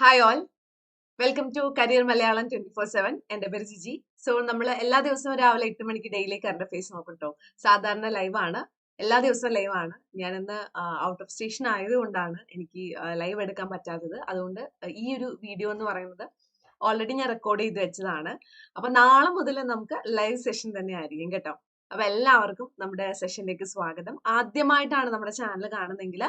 Hi all welcome to career Malayalam twenty four seven എന്റെ പേര് Jiji. So നമ്മൾ എല്ലാ ദിവസവും രാവിലെ എട്ട് മണിക്ക് ഡെയിലി കറണ്ട് അഫയേഴ്സ് നോക്കട്ടോ സാധാരണ ലൈവ് ആണ്. എല്ലാ ദിവസവും ലൈവ് ആണ്. ഞാൻ ഇന്ന് ഔട്ട് ഓഫ് സ്റ്റേഷൻ ആയതുകൊണ്ടാണ് എനിക്ക് ലൈവ് എടുക്കാൻ പറ്റാത്തത്. അതുകൊണ്ട് ഈ ഒരു വീഡിയോ എന്ന് പറയുന്നത് ഓൾറെഡി ഞാൻ റെക്കോർഡ് ചെയ്ത് വെച്ചതാണ്. അപ്പൊ നാളെ മുതൽ നമുക്ക് ലൈവ് സെഷൻ തന്നെ ആയിരിക്കും കേട്ടോ. അപ്പൊ എല്ലാവർക്കും നമ്മുടെ സെഷനിലേക്ക് സ്വാഗതം. ആദ്യമായിട്ടാണ് നമ്മുടെ ചാനൽ കാണുന്നതെങ്കിൽ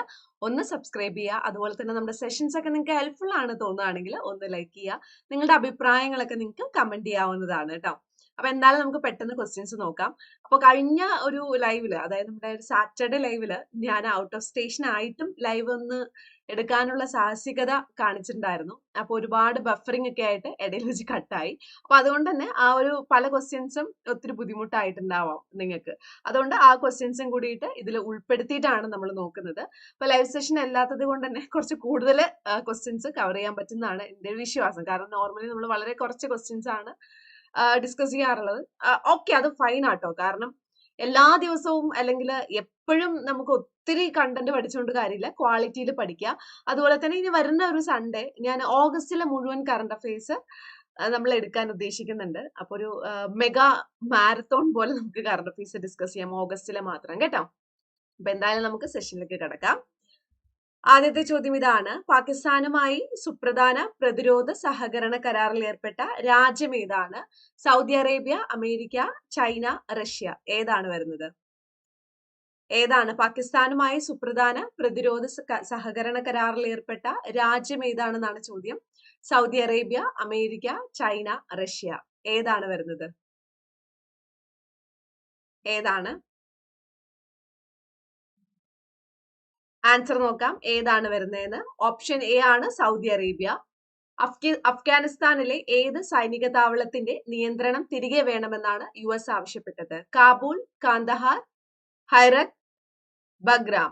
ഒന്ന് സബ്സ്ക്രൈബ് ചെയ്യുക. അതുപോലെ തന്നെ നമ്മുടെ സെഷൻസ് ഒക്കെ നിങ്ങൾക്ക് ഹെൽപ്ഫുൾ ആണ് തോന്നുകയാണെങ്കിൽ ഒന്ന് ലൈക്ക് ചെയ്യുക. നിങ്ങളുടെ അഭിപ്രായങ്ങളൊക്കെ നിങ്ങൾക്ക് കമന്റ് ചെയ്യാവുന്നതാണ് കേട്ടോ അപ്പൊ എന്തായാലും നമുക്ക് പെട്ടെന്ന് ക്വസ്റ്റ്യൻസ് നോക്കാം. അപ്പൊ കഴിഞ്ഞ ഒരു ലൈവിൽ അതായത് നമ്മുടെ സാറ്റർഡേ ലൈവിൽ ഞാൻ ഔട്ട് ഓഫ് സ്റ്റേഷൻ ആയിട്ടും ലൈവ് ഒന്ന് എടുക്കാനുള്ള സാഹസികത കാണിച്ചിട്ടുണ്ടായിരുന്നു. അപ്പൊ ഒരുപാട് ബഫറിംഗ് ഒക്കെ ആയിട്ട് ഇടയിൽ വെച്ച് കട്ടായി അപ്പൊ അതുകൊണ്ട് തന്നെ ആ ഒരു പല ക്വസ്റ്റ്യൻസും ഒത്തിരി ബുദ്ധിമുട്ടായിട്ടുണ്ടാവാം നിങ്ങൾക്ക്. അതുകൊണ്ട് ആ ക്വസ്റ്റ്യൻസും കൂടിയിട്ട് ഇതിൽ ഉൾപ്പെടുത്തിയിട്ടാണ് നമ്മൾ നോക്കുന്നത്. അപ്പൊ ലൈവ് സെഷൻ അല്ലാത്തത് കൊണ്ട് തന്നെ കുറച്ച് കൂടുതൽ ക്വസ്റ്റ്യൻസ് കവർ ചെയ്യാൻ പറ്റുന്നതാണ് എന്റെ വിശ്വാസം. കാരണം നോർമലി നമ്മൾ വളരെ കുറച്ച് ക്വസ്റ്റ്യൻസ് ആണ് ഡിസ്കസ് ചെയ്യാറുള്ളത്. ഓക്കെ അത് ഫൈൻ ആട്ടോ. കാരണം എല്ലാ ദിവസവും അല്ലെങ്കിൽ എപ്പോഴും നമുക്ക് ഒത്തിരി കണ്ടന്റ് പഠിച്ചുകൊണ്ട് കാര്യമില്ല ക്വാളിറ്റിയിൽ പഠിക്കുക അതുപോലെ തന്നെ ഇനി വരുന്ന ഒരു സൺഡേ ഞാൻ ഓഗസ്റ്റിലെ മുഴുവൻ കറണ്ട് അഫയേഴ്സ് നമ്മൾ എടുക്കാൻ ഉദ്ദേശിക്കുന്നുണ്ട്. അപ്പൊ ഒരു മെഗാ മാരത്തോൺ പോലെ നമുക്ക് കറണ്ട് അഫയേഴ്സ് ഡിസ്കസ് ചെയ്യാം. ഓഗസ്റ്റിലെ മാത്രം. കേട്ടോ? അപ്പൊ എന്തായാലും നമുക്ക് സെഷനിലേക്ക് കിടക്കാം. ആദ്യത്തെ ചോദ്യം ഇതാണ്. പാകിസ്ഥാനുമായി സുപ്രധാന പ്രതിരോധ സഹകരണ കരാറിൽ ഏർപ്പെട്ട രാജ്യം ഏതാണ്? Saudi Arabia America China Russia. ഏതാണ് വരുന്നത്? ഏതാണ്? പാകിസ്ഥാനുമായി സുപ്രധാന പ്രതിരോധ സഹകരണ കരാറിൽ ഏർപ്പെട്ട രാജ്യം ഏതാണെന്നാണ് ചോദ്യം. Saudi Arabia America China Russia. ഏതാണ് വരുന്നത്? ഏതാണ്? ആൻസർ നോക്കാം. ഏതാണ് വരുന്നതെന്ന്? ഓപ്ഷൻ എ ആണ് സൗദി അറേബ്യ അഫ്ഗാനിസ്ഥാനിലെ ഏത് സൈനിക താവളത്തിന്റെ നിയന്ത്രണം തിരികെ വേണമെന്നാണ് യു എസ് ആവശ്യപ്പെട്ടത്? കാബൂൾ കാന്തഹാർ ഹൈറക് ബഗ്രാം.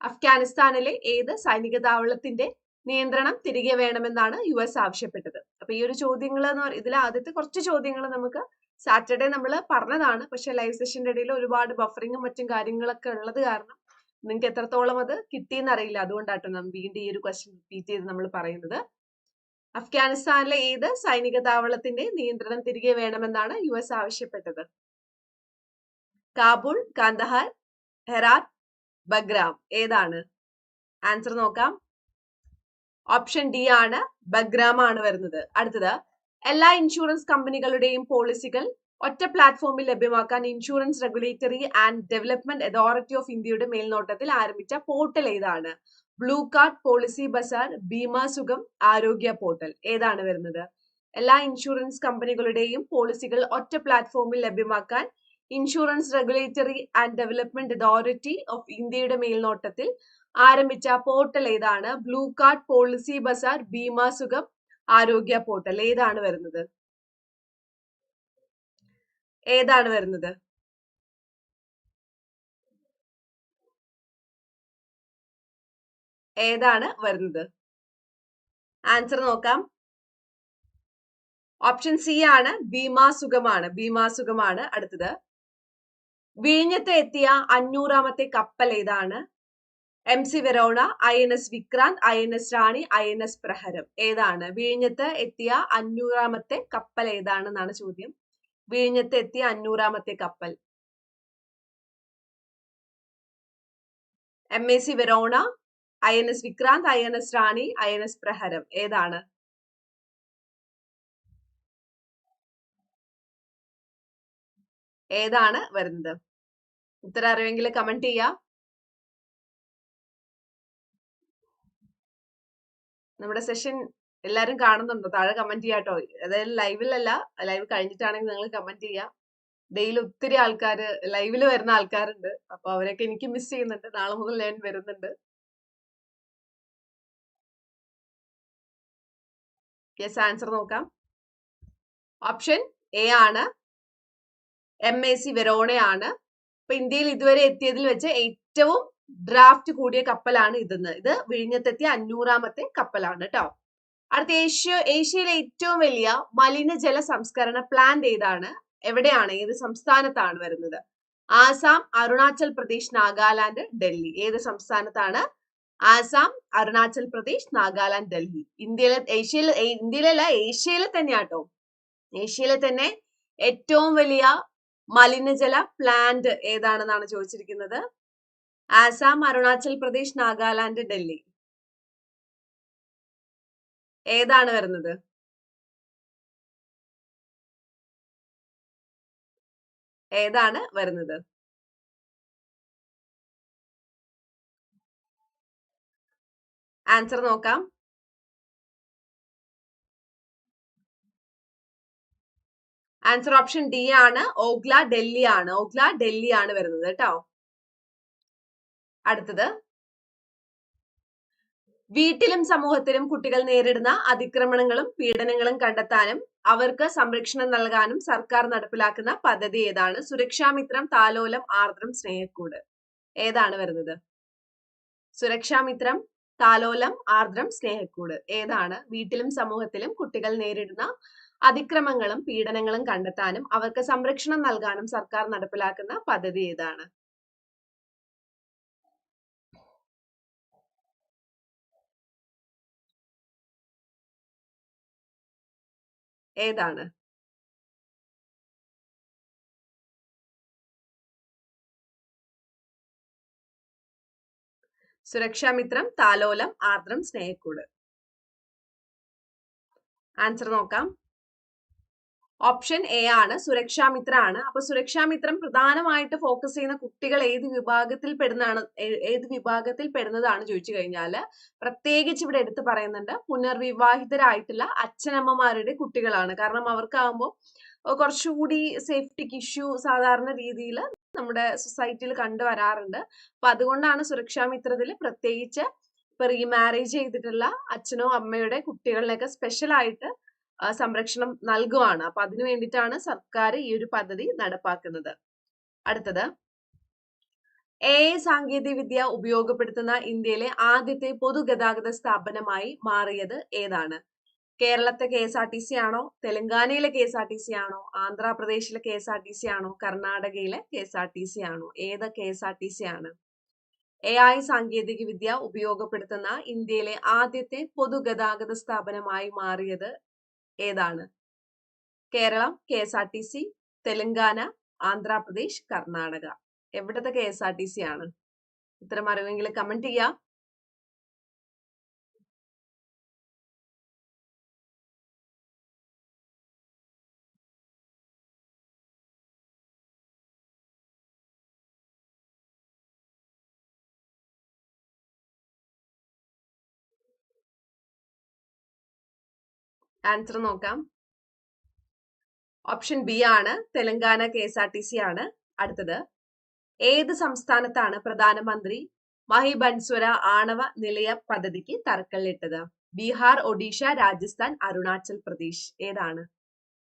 അഫ്ഗാനിസ്ഥാനിലെ ഏത് സൈനിക താവളത്തിന്റെ നിയന്ത്രണം തിരികെ വേണമെന്നാണ് യു എസ് ആവശ്യപ്പെട്ടത്? അപ്പൊ ഈ ഒരു ചോദ്യങ്ങൾ എന്ന് പറയുന്നത് ഇതിലെ ആദ്യത്തെ കുറച്ച് ചോദ്യങ്ങൾ നമുക്ക് സാറ്റർഡേ നമ്മൾ പറഞ്ഞതാണ്. പക്ഷെ ലൈവ് സെഷന്റെ ഇടയിൽ ഒരുപാട് ബഫറിങ്ങും മറ്റും കാര്യങ്ങളൊക്കെ ഉള്ളത് കാരണം നിങ്ങൾക്ക് എത്രത്തോളം അത് കിട്ടിയെന്നറിയില്ല അതുകൊണ്ടാട്ടോ നമ്മൾ വീണ്ടും ഈ ഒരു ക്വസ്റ്റ്യൻ റിപ്പീറ്റ് ചെയ്ത് നമ്മൾ പറയുന്നത്. അഫ്ഗാനിസ്ഥാനിലെ ഏത് സൈനിക താവളത്തിന്റെ നിയന്ത്രണം തിരികെ വേണമെന്നാണ് യു എസ് ആവശ്യപ്പെട്ടത്? കാബൂൾ കാന്തഹാർ ഹെറാത്ത് ബഗ്രാം. ഏതാണ്? ആൻസർ നോക്കാം. ഓപ്ഷൻ ഡി ആണ്. ബഗ്രാം ആണ് വരുന്നത്. അടുത്തത്. എല്ലാ ഇൻഷുറൻസ് കമ്പനികളുടെയും പോളിസികൾ ഒറ്റ പ്ലാറ്റ്ഫോമിൽ ലഭ്യമാക്കാൻ insurance regulatory and development authority of ഇന്ത്യയുടെ മേൽനോട്ടത്തിൽ ആരംഭിച്ച പോർട്ടൽ ഏതാണ്? Blue card Policybazaar Bima Sugam Arogya portal ഏതാണ് വരുന്നത്? എല്ലാ ഇൻഷുറൻസ് കമ്പനികളുടെയും പോളിസികൾ ഒറ്റ പ്ലാറ്റ്ഫോമിൽ ലഭ്യമാക്കാൻ insurance regulatory and development authority of ഇന്ത്യയുടെ മേൽനോട്ടത്തിൽ ആരംഭിച്ച പോർട്ടൽ ഏതാണ്? Blue card Policybazaar Bima Sugam Arogya portal ഏതാണ് വരുന്നത്? ഏതാണ് വരുന്നത്? ഏതാണ് വരുന്നത്? ആൻസർ നോക്കാം. ഓപ്ഷൻ സി ആണ് ഭീമാസുഖമാണ് ഭീമാസുഖമാണ് അടുത്തത്. വിഴിഞ്ഞത്ത് എത്തിയ അഞ്ഞൂറാമത്തെ കപ്പൽ ഏതാണ്? M C Verona I N S Vikrant I N S Rani I N S Praharam ഏതാണ്? വിഴിഞ്ഞത്ത് എത്തിയ അഞ്ഞൂറാമത്തെ കപ്പൽ ഏതാണെന്നാണ് ചോദ്യം. വിഴിഞ്ഞത്ത് എത്തിയ അഞ്ഞൂറാമത്തെ കപ്പൽ. M A C Verona I N S Vikrant I N S Rani I N S Praharam ഏതാണ്? ഏതാണ് വരുന്നത്? ഉത്തരം അറിവെങ്കിൽ കമന്റ് ചെയ്യാം. നമ്മുടെ സെഷൻ എല്ലാരും കാണുന്നുണ്ടോ. താഴെ കമന്റ് ചെയ്യാട്ടോ. അതായത് ലൈവിലല്ല ലൈവ് കഴിഞ്ഞിട്ടാണെങ്കിൽ നിങ്ങൾ കമന്റ് ചെയ്യാം. ഡെയിലി ഒത്തിരി ആൾക്കാർ ലൈവിൽ വരുന്ന ആൾക്കാരുണ്ട്. അപ്പൊ അവരൊക്കെ എനിക്ക് മിസ് ചെയ്യുന്നുണ്ട്. നാളെ മുതൽ ഞാൻ വരുന്നുണ്ട്. യെസ് ആൻസർ നോക്കാം. ഓപ്ഷൻ എ ആണ്. എം എ സി വെറോണയാണ് ഇപ്പൊ ഇന്ത്യയിൽ ഇതുവരെ എത്തിയതിൽ വെച്ച് ഏറ്റവും ഡ്രാഫ്റ്റ് കൂടിയ കപ്പലാണ് ഇതെന്ന്. ഇത് വിഴിഞ്ഞത്തെത്തിയ അഞ്ഞൂറാമത്തെ കപ്പലാണ് കേട്ടോ അടുത്ത ഏഷ്യ ഏഷ്യയിലെ ഏറ്റവും വലിയ മലിനജല സംസ്കരണ പ്ലാന്റ് ഏതാണ്? എവിടെയാണ്? ഏത് സംസ്ഥാനത്താണ് വരുന്നത്? ആസാം അരുണാചൽ പ്രദേശ് നാഗാലാൻഡ് ഡൽഹി. ഏത് സംസ്ഥാനത്താണ്? ആസാം അരുണാചൽ പ്രദേശ് നാഗാലാൻഡ് ഡൽഹി. ഇന്ത്യയിലെ ഏഷ്യയിലെ ഇന്ത്യയിലല്ല ഏഷ്യയിലെ തന്നെ ആട്ടോ ഏഷ്യയിലെ തന്നെ ഏറ്റവും വലിയ മലിനജല പ്ലാന്റ് ഏതാണെന്നാണ് ചോദിച്ചിരിക്കുന്നത്? ആസാം അരുണാചൽ പ്രദേശ് നാഗാലാൻഡ് ഡൽഹി. ഏതാണ് വരുന്നത്? ഏതാണ് വരുന്നത്? ആൻസർ നോക്കാം. ആൻസർ ഓപ്ഷൻ ഡി ആണ്. ഓഗ്ല ഡൽഹി ആണ് ഓഗ്ല ഡൽഹി ആണ് വരുന്നത് കേട്ടോ. അടുത്തത്. വീട്ടിലും സമൂഹത്തിലും കുട്ടികൾ നേരിടുന്ന അതിക്രമണങ്ങളും പീഡനങ്ങളും കണ്ടെത്താനും അവർക്ക് സംരക്ഷണം നൽകാനും സർക്കാർ നടപ്പിലാക്കുന്ന പദ്ധതി ഏതാണ്? സുരക്ഷാമിത്രം താലോലം ആർദ്രം സ്നേഹക്കൂട്. ഏതാണ് വരുന്നത്? സുരക്ഷാമിത്രം താലോലം ആർദ്രം സ്നേഹക്കൂട്. ഏതാണ്? വീട്ടിലും സമൂഹത്തിലും കുട്ടികൾ നേരിടുന്ന അതിക്രമങ്ങളും പീഡനങ്ങളും കണ്ടെത്താനും അവർക്ക് സംരക്ഷണം നൽകാനും സർക്കാർ നടപ്പിലാക്കുന്ന പദ്ധതി ഏതാണ്? ഏതാണ്? സുരക്ഷാമിത്രം താലോലം ആർദ്രം സ്നേഹക്കൂട്. ആൻസർ നോക്കാം. ഓപ്ഷൻ എ ആണ് സുരക്ഷാമിത്ര ആണ് അപ്പൊ സുരക്ഷാമിത്രം പ്രധാനമായിട്ട് ഫോക്കസ് ചെയ്യുന്ന കുട്ടികൾ ഏത് വിഭാഗത്തിൽ പെടുന്നതാണ് ഏത് വിഭാഗത്തിൽ പെടുന്നതാണ് ചോദിച്ചു കഴിഞ്ഞാൽ പ്രത്യേകിച്ച് ഇവിടെ എടുത്തു പറയുന്നുണ്ട് പുനർവിവാഹിതരായിട്ടുള്ള അച്ഛനമ്മമാരുടെ കുട്ടികളാണ്. കാരണം അവർക്കാകുമ്പോൾ കുറച്ചുകൂടി സേഫ്റ്റിക്ക് ഇഷ്യൂ സാധാരണ രീതിയിൽ നമ്മുടെ സൊസൈറ്റിയിൽ കണ്ടുവരാറുണ്ട് അപ്പൊ അതുകൊണ്ടാണ് സുരക്ഷാമിത്രത്തിൽ പ്രത്യേകിച്ച് ഇപ്പൊ റീമാരേജ് ചെയ്തിട്ടുള്ള അച്ഛനോ അമ്മയുടെ കുട്ടികളിലൊക്കെ സ്പെഷ്യൽ ആയിട്ട് സംരക്ഷണം നൽകുവാണ്. അപ്പൊ അതിനു വേണ്ടിയിട്ടാണ് സർക്കാർ ഈ ഒരു പദ്ധതി നടപ്പാക്കുന്നത്. അടുത്തത് എ സാങ്കേതിക വിദ്യ ഉപയോഗപ്പെടുത്തുന്ന ഇന്ത്യയിലെ ആദ്യത്തെ പൊതുഗതാഗത സ്ഥാപനമായി മാറിയത് ഏതാണ്? കേരളത്തെ K S R T C ആണോ? തെലങ്കാനയിലെ K S R T C ആണോ? ആന്ധ്രാപ്രദേശിലെ K S R T C ആണോ? കർണാടകയിലെ K S R T C ആണോ? ഏത് K S R T C ആണ്? എ ഐ സാങ്കേതിക വിദ്യ ഉപയോഗപ്പെടുത്തുന്ന ഇന്ത്യയിലെ ആദ്യത്തെ പൊതുഗതാഗത സ്ഥാപനമായി മാറിയത് ഏതാണ്? Keralam K S R T C Telangana Andhra Pradesh Karnataka. എവിടത്തെ K S R T C ആണ്? ഇത്തരം അറിവെങ്കിൽ കമന്റ് ചെയ്യാം. ആൻസർ നോക്കാം. ഓപ്ഷൻ ബി ആണ്. Telangana K S R T C ആണ് അടുത്തത്. ഏത് സംസ്ഥാനത്താണ് പ്രധാനമന്ത്രി മഹി ബൻസ്വര ആണവ നിലയ പദ്ധതിക്ക് തറക്കല്ലിട്ടത്? ബീഹാർ ഒഡീഷ രാജസ്ഥാൻ അരുണാചൽ പ്രദേശ് ഏതാണ്?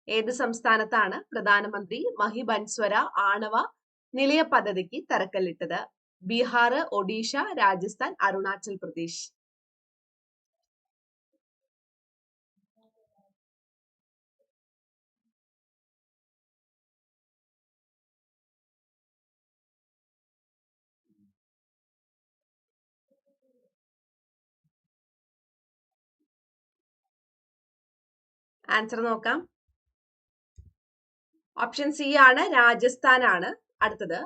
ഏത് സംസ്ഥാനത്താണ് പ്രധാനമന്ത്രി മഹി ബൻസ്വര ആണവ നിലയ പദ്ധതിക്ക് തറക്കല്ലിട്ടത്? ബീഹാർ ഒഡീഷ രാജസ്ഥാൻ അരുണാചൽ പ്രദേശ് ആൻസർ നോക്കാം. ഓപ്ഷൻ സി ആണ് രാജസ്ഥാൻ ആണ് അടുത്തത്.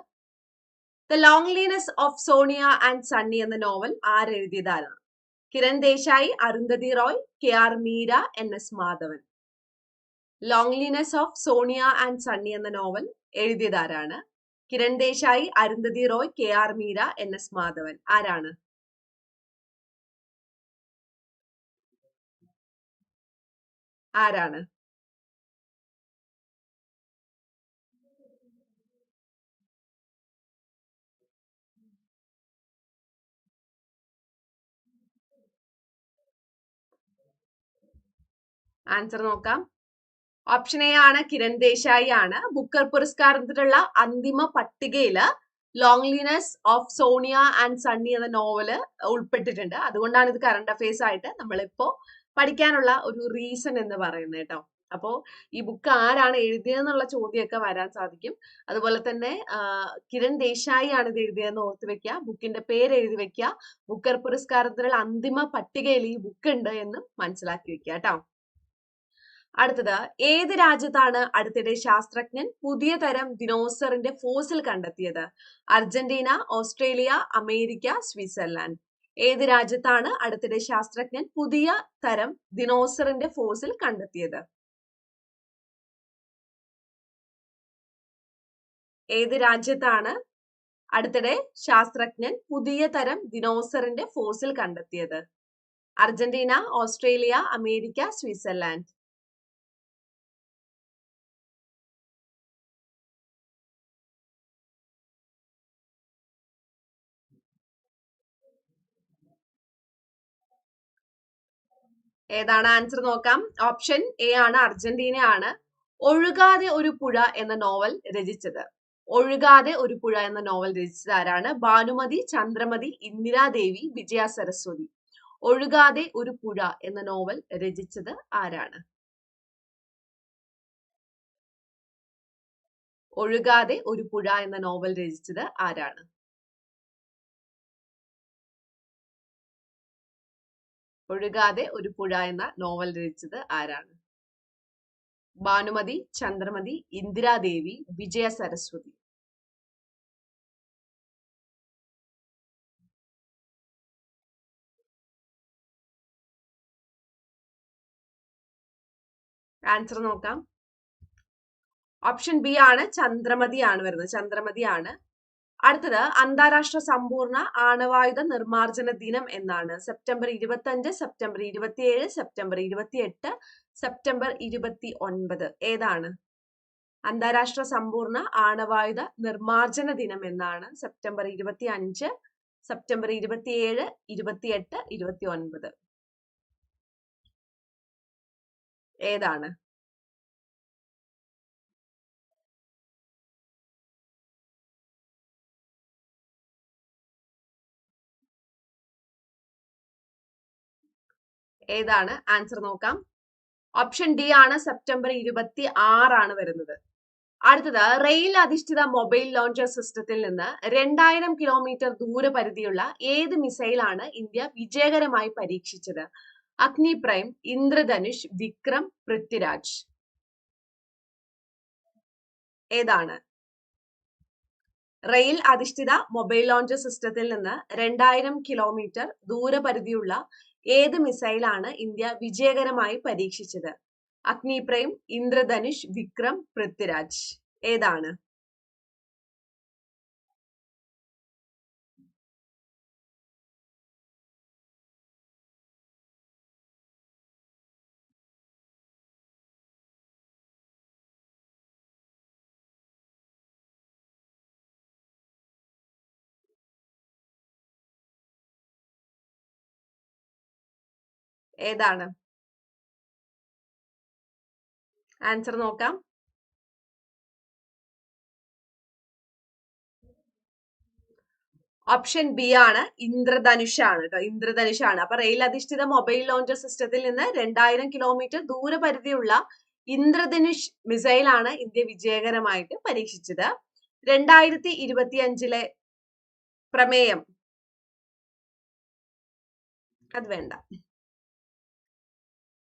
The loneliness of Sonia and Sunny എന്ന novel ആരെഴുതിയതാണ്? Kiran Desai Arundhati Roy K R Meera N S Madhavan. Loneliness of Sonia and Sunny എന്ന novel എഴുതിയതാരാണ്? Kiran Desai Arundhati Roy K R Meera N S Madhavan. ആരാണ്? ആരാണ്? Answer നോക്കാം. Option A ആണ് കിരൺ ദേശായി ആണ്. Booker പുരസ്കാരത്തിലുള്ള അന്തിമ പട്ടികയിൽ loneliness of Sonia and Sunny എന്ന നോവൽ ഉൾപ്പെട്ടിട്ടുണ്ട്. അതുകൊണ്ടാണ് ഇത് കറണ്ട് അഫയേഴ്സ് ആയിട്ട് നമ്മളിപ്പോ പഠിക്കാനുള്ള ഒരു റീസൺ എന്ന് പറയുന്നത് കേട്ടോ. അപ്പോ ഈ ബുക്ക് ആരാണ് എഴുതിയതെന്നുള്ള ചോദ്യമൊക്കെ വരാൻ സാധിക്കും. അതുപോലെ തന്നെ കിരൺ ദേശായി ആണ് ഇത് എഴുതിയതെന്ന് ഓർത്ത് വെക്കുക. ബുക്കിന്റെ പേര് എഴുതി വെക്കുക. ബുക്കർ പുരസ്കാരത്തിനുള്ള അന്തിമ പട്ടികയിൽ ഈ ബുക്ക് ഉണ്ട് എന്ന് മനസ്സിലാക്കി വെക്കുക കേട്ടോ. അടുത്തത് ഏത് രാജ്യത്താണ് അടുത്തിടെ ശാസ്ത്രജ്ഞൻ പുതിയ തരം ദിനോസറിന്റെ ഫോസിൽ കണ്ടെത്തിയത്? Argentina Australia America Switzerland. ഏത് രാജ്യത്താണ് അടുത്തിടെ ശാസ്ത്രജ്ഞൻ പുതിയ തരം ദിനോസറിന്റെ ഫോസിൽ കണ്ടെത്തിയത്? ഏത് രാജ്യത്താണ് അടുത്തിടെ ശാസ്ത്രജ്ഞൻ പുതിയ തരം ദിനോസറിന്റെ ഫോസിൽ കണ്ടെത്തിയത്? Argentina Australia America Switzerland. ഏതാണ്? ആൻസർ നോക്കാം. ഓപ്ഷൻ എ ആണ് അർജന്റീന ആണ് ഒഴുകാതെ ഒരു പുഴ എന്ന നോവൽ രചിച്ചത്. ഒഴുകാതെ ഒരു പുഴ എന്ന നോവൽ രചിച്ചത് ആരാണ്? ഭാനുമതി ചന്ദ്രമതി ഇന്ദിരാദേവി വിജയ സരസ്വതി. ഒഴുകാതെ ഒരു പുഴ എന്ന നോവൽ രചിച്ചത് ആരാണ്? ഒഴുകാതെ ഒരു പുഴ എന്ന നോവൽ രചിച്ചത് ആരാണ്? ഒഴുകാതെ ഒരു പുഴ എന്ന നോവൽ രചിച്ചത് ആരാണ്? ഭാനുമതി ചന്ദ്രമതി ഇന്ദിരാദേവി വിജയ സരസ്വതി. ആൻസർ നോക്കാം. ഓപ്ഷൻ ബി ആണ് ചന്ദ്രമതി ആണ് വരുന്നത്. ചന്ദ്രമതി ആണ് അടുത്തത് അന്താരാഷ്ട്ര സമ്പൂർണ ആണവായുധ നിർമ്മാർജന ദിനം എന്നാണ്. സെപ്റ്റംബർ ഇരുപത്തി അഞ്ച് സെപ്റ്റംബർ ഇരുപത്തിയേഴ് സെപ്റ്റംബർ ഇരുപത്തിയെട്ട് സെപ്റ്റംബർ ഇരുപത്തി ഒൻപത് ഏതാണ്? അന്താരാഷ്ട്ര സമ്പൂർണ ആണവായുധ നിർമ്മാർജന ദിനം എന്നാണ്. സെപ്റ്റംബർ ഇരുപത്തി അഞ്ച് സെപ്റ്റംബർ ഇരുപത്തിയേഴ് ഇരുപത്തിയെട്ട് ഇരുപത്തി ഒൻപത് ഏതാണ്? ഏതാണ്? ആൻസർ നോക്കാം. ഓപ്ഷൻ ഡി ആണ് സെപ്റ്റംബർ ഇരുപത്തി ആറാണ് വരുന്നത്. അടുത്തത് റെയിൽ അധിഷ്ഠിത മൊബൈൽ ലോഞ്ചർ സിസ്റ്റത്തിൽ നിന്ന് രണ്ടായിരം കിലോമീറ്റർ ദൂരപരിധിയുള്ള ഏത് മിസൈലാണ് ഇന്ത്യ വിജയകരമായി പരീക്ഷിച്ചത്? അഗ്നി പ്രൈം ഇന്ദ്രധനുഷ് വിക്രം പൃഥ്വിരാജ്. ഏതാണ്? റെയിൽ അധിഷ്ഠിത മൊബൈൽ ലോഞ്ചർ സിസ്റ്റത്തിൽ നിന്ന് രണ്ടായിരം കിലോമീറ്റർ ദൂരപരിധിയുള്ള ഏത് മിസൈലാണ് ഇന്ത്യ വിജയകരമായി പരീക്ഷിച്ചത്? അഗ്നിപ്രയം ഇന്ദ്രധനുഷ് വിക്രം പൃഥ്വിരാജ്. ഏതാണ്? ഏതാണ്? ആൻസർ നോക്കാം. ഓപ്ഷൻ ബി ആണ് ഇന്ദ്രധനുഷാണ് കേട്ടോ ഇന്ദ്രധനുഷാണ്. അപ്പൊ റെയിൽ അധിഷ്ഠിത മൊബൈൽ ലോഞ്ചർ സിസ്റ്റത്തിൽ നിന്ന് രണ്ടായിരം കിലോമീറ്റർ ദൂരപരിധിയുള്ള ഇന്ദ്രധനുഷ് മിസൈലാണ് ഇന്ത്യ വിജയകരമായിട്ട് പരീക്ഷിച്ചത്. രണ്ടായിരത്തി ഇരുപത്തി അഞ്ചിലെ പ്രമേയം. അത് വേണ്ട.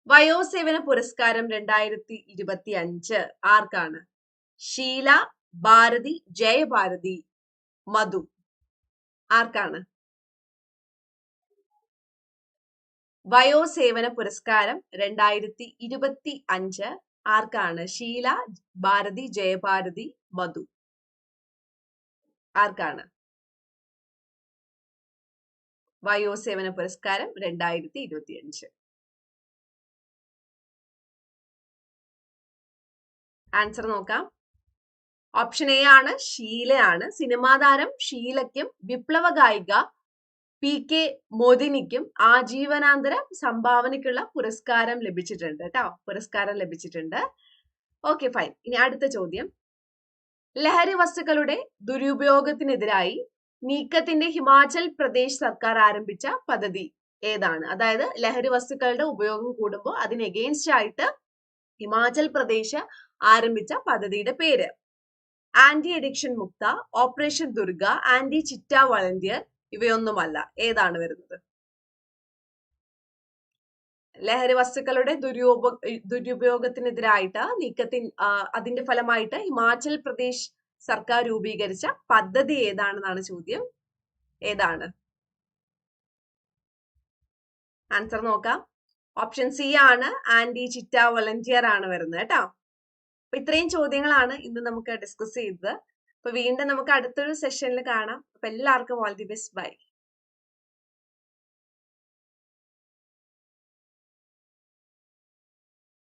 വയോസേവന പുരസ്കാരം രണ്ടായിരത്തി ഇരുപത്തി അഞ്ച് ആർക്കാണ്? ഷീല ഭാരതി ജയഭാരതി മധു. ആർക്കാണ്? വയോസേവന പുരസ്കാരം രണ്ടായിരത്തി ഇരുപത്തി അഞ്ച് ആർക്കാണ്? ഷീല ഭാരതി ജയഭാരതി മധു. ആർക്കാണ്? വയോസേവന പുരസ്കാരം രണ്ടായിരത്തി ഇരുപത്തി ആൻസർ നോക്കാം. ഓപ്ഷൻ എ ആണ് ഷീലയാണ് സിനിമാ താരം ഷീലയ്ക്കും വിപ്ലവ ഗായിക പി കെ മോദിനിക്കും ആജീവനാന്തര സംഭാവനയ്ക്കുള്ള പുരസ്കാരം ലഭിച്ചിട്ടുണ്ട് കേട്ടോ പുരസ്കാരം ലഭിച്ചിട്ടുണ്ട്. ഓക്കെ ഫൈൻ ഇനി അടുത്ത ചോദ്യം. ലഹരി വസ്തുക്കളുടെ ദുരുപയോഗത്തിനെതിരായി നീക്കത്തിന്റെ ഹിമാചൽ പ്രദേശ് സർക്കാർ ആരംഭിച്ച പദ്ധതി ഏതാണ്? അതായത് ലഹരി വസ്തുക്കളുടെ ഉപയോഗം കൂടുമ്പോൾ അതിന് എഗെയിൻസ്റ്റ് ആയിട്ട് ഹിമാചൽ പ്രദേശ് ആരംഭിച്ച പദ്ധതിയുടെ പേര്. Anti addiction Mukta operation Durga anti Chitta volunteer ഇവയൊന്നുമല്ല. ഏതാണ് വരുന്നത്? ലഹരി വസ്തുക്കളുടെ ദുര്യോപ ദുരുപയോഗത്തിനെതിരായിട്ട് നീക്കത്തിൻ അതിന്റെ ഫലമായിട്ട് ഹിമാചൽ പ്രദേശ് സർക്കാർ രൂപീകരിച്ച പദ്ധതി ഏതാണെന്നാണ് ചോദ്യം? ഏതാണ്? ആൻസർ നോക്കാം. ഓപ്ഷൻ സി ആണ്. ആന്റി ചിറ്റ വളണ്ടിയർ ആണ് വരുന്നത് കേട്ടോ. അപ്പൊ ഇത്രയും ചോദ്യങ്ങളാണ് ഇന്ന് നമുക്ക് ഡിസ്കസ് ചെയ്തത്. അപ്പൊ വീണ്ടും നമുക്ക് അടുത്തൊരു സെഷനിൽ കാണാം. അപ്പൊ എല്ലാവർക്കും ഓൾ ദി ബെസ്റ്റ് ബൈ